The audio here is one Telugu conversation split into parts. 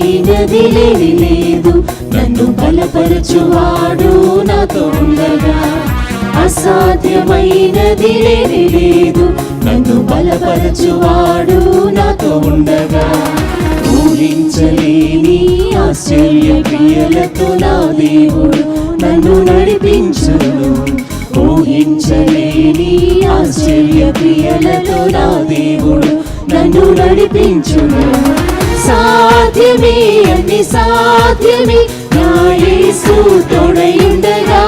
అసాధ్యమైనది లేని లేదు నన్ను బలపరచువాడు నాతో ఉండగా అసాధ్యమైనది లేని లేదు నన్ను బలపరచువాడు నాతో ఉండగా ఊహించలేని ఆశ్చర్య క్రియలతో నా దేవుడు నన్ను నడిపించును. ఊహించలేని ఆశ్చర్య క్రియలతో నా దేవుడు నన్ను నడిపించును. సాధ్యమే అన్ని సాధ్యమే నా యేసు తోడయుండగా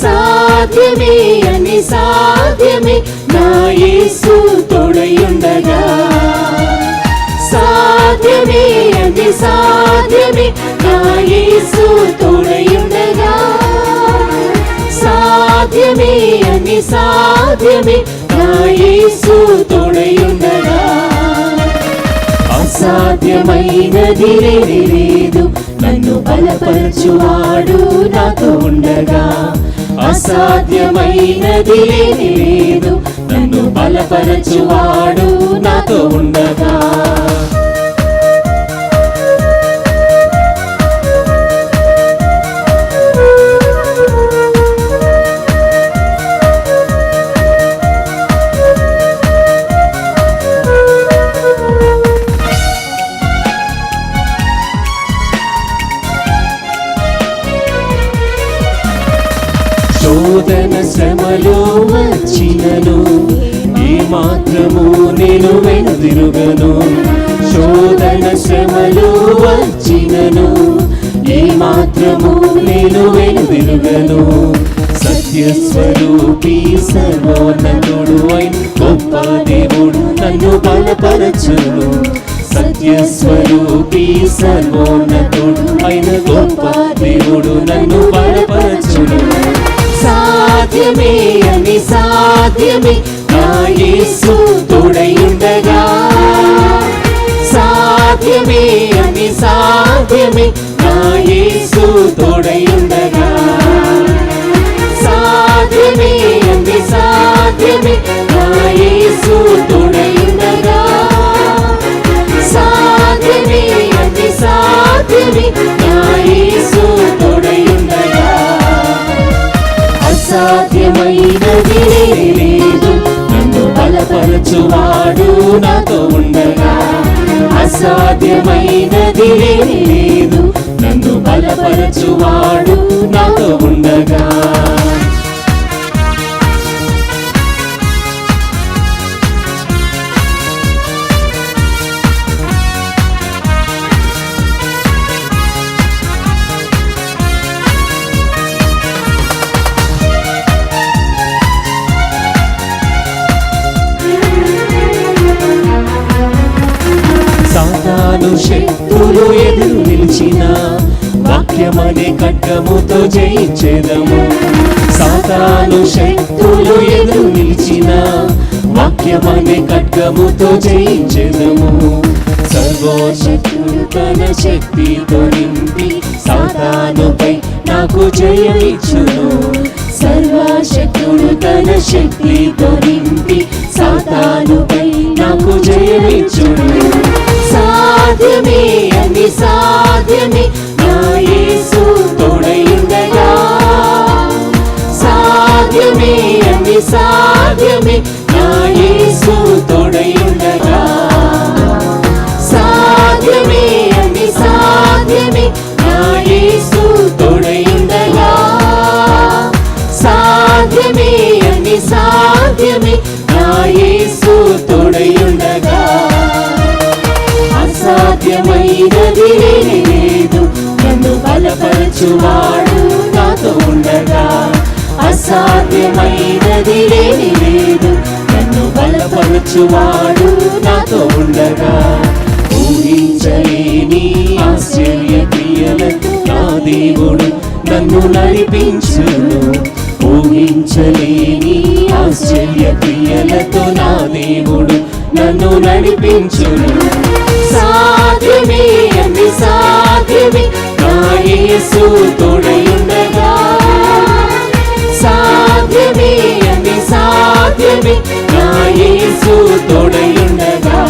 సాధ్యమే అన్ని సాధ్యమే నా యేసు తోడయుండగా సాధ్యమే అన్ని సాధ్యమే నా యేసు తోడయుండగా సాధ్యమే అన్ని అసాధ్యమైనది లేదు నన్ను బలపరచువాడు నాతో ఉండగా. అసాధ్యమైనది లేదు నన్ను బలపరచువాడు నాతో ఉండగా. శోధన శ్రమలు వచ్చినను. ఈ మాత్రము నేను వెనుదిరుగను. శోధన శ్రమలు వచ్చినను. ఈ మాత్రము నేను వెనుదిరుగను. సత్యస్వరూపి సర్వోన్నతుడు అయిన గొప్ప దేవుడు నన్ను బలపరచును. సత్యస్వరూపి సర్వోన్నతుడు సాధ్యమే అని సాధ్యమే నా యేసు తోడయుండగా సాధ్యమే అని సాధ్యమే నా అసాధ్యమైనది లేదు నన్ను బలపరచువాడు నాతో ఉండగా. అసాధ్యమైనది లేదు నన్ను బలపరచువాడు నాతో ఉండగా. సాతాను శక్తులు ఎదురు నిలిచిన వాక్యమనే ఖడ్గముతో జయించేదము. సాతాను శక్తులు ఎదురు నిలిచిన వాక్యమనే ఖడ్గముతో జయించేదము. సర్వశక్తుడు తన శక్తితో నింపి సాతానుపై నాకు జయమిచ్చును. సర్వశక్తుడు తన శక్తితో నింపి సాతానుపై నాకు జయమిచ్చును. సాధ్యమే అన్ని సాధ్యమే. అసాధ్యమైనది లేని లేదు నన్ను బలపరచువాడు నాతో ఉండగా అసాధ్యమైనది లేని లేదు నన్ను బలపరచువాడు నాతో ఉండగా ఊహించలేని ఆశ్చర్య క్రియలకు నా దేవుడు నన్ను నడిపించును. ఊహించలేని ఆశ్చర్య క్రియలతో నా దేవుడు నన్ను నడిపించును. సాధ్యమే నా యేసు తోడయుండగా సాధ్యమే అన్ని సాధ్యమే నా యేసు తోడయుండగా